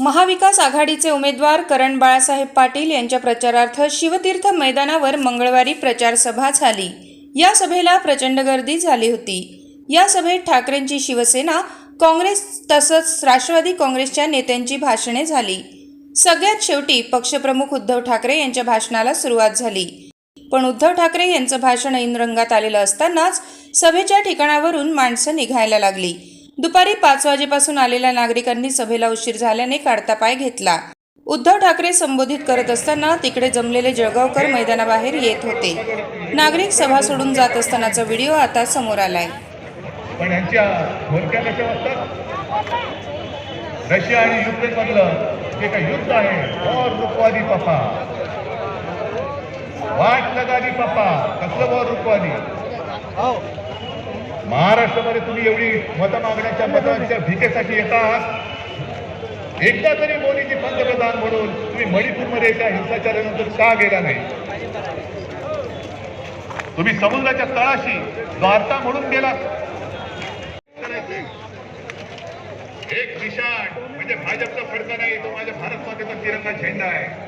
महाविकास आघाडीचे उमेदवार करण बाळासाहेब पाटील यांच्या प्रचारार्थ शिवतीर्थ मैदानावर मंगळवारी प्रचारसभा झाली. या सभेला प्रचंड गर्दी झाली होती. या सभेत ठाकरेंची शिवसेना काँग्रेस तसंच राष्ट्रवादी काँग्रेसच्या नेत्यांची भाषणे झाली. सगळ्यात शेवटी पक्षप्रमुख उद्धव ठाकरे यांच्या भाषणाला सुरुवात झाली. पण उद्धव ठाकरे यांचं भाषण ऐन रंगात आलेलं असतानाच सभेच्या ठिकाणावरून माणसं निघायला लागली. दुपारी पाच वाजेपासून आलेल्या नागरिकांनी सभेला उशीर झाल्याने काढता पाय घेतला. उद्धव ठाकरे संबोधित करत असताना तिकडे जमलेले जळगावकर मैदानाबाहेर येत होते. नागरिक सभा सोडून जात असतानाचा व्हिडिओ आता समोर आलाय. पण यांच्या रशिया आणि युक्रेन मधलं काही युद्ध आहे. वॉर रुकवादी पप्पा. वाट लगादी पप्पा. कसलं वॉर रुकवादी महाराष्ट्रामध्ये तुम्ही एवढी मत मागण्याच्या मतांच्या भिकेसाठी येतात एकदा तरी मोदीजी पंतप्रधान म्हणून तुम्ही मणिपूरमध्ये त्या हिंसाचारानंतर का गेला नाही? तुम्ही समुद्राच्या तळाशी वार्ता म्हणून गेला एक दिशा म्हणजे भाजपचा फडका नाही तो माझ्या भारत मातेचा तिरंगा झेंडा आहे.